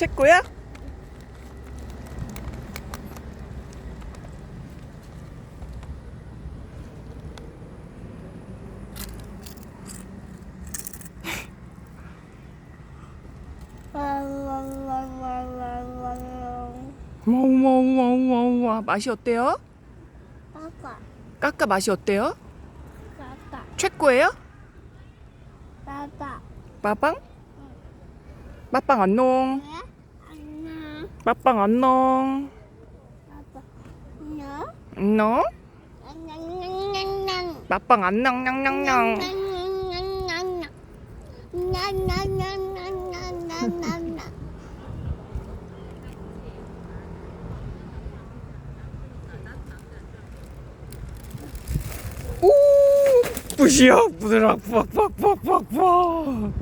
체코야? 와우와 우와 우와우 맛이 어때요? 아까 까까 맛이 어때요? 아까 최고예요? 마빵 안녕 왜? 안녕 마빵 안녕? 안녕 냥냥냥냥 마빵 안녕 냥냥냥. 오! 뿌시야. 부드락 팍팍팍팍팍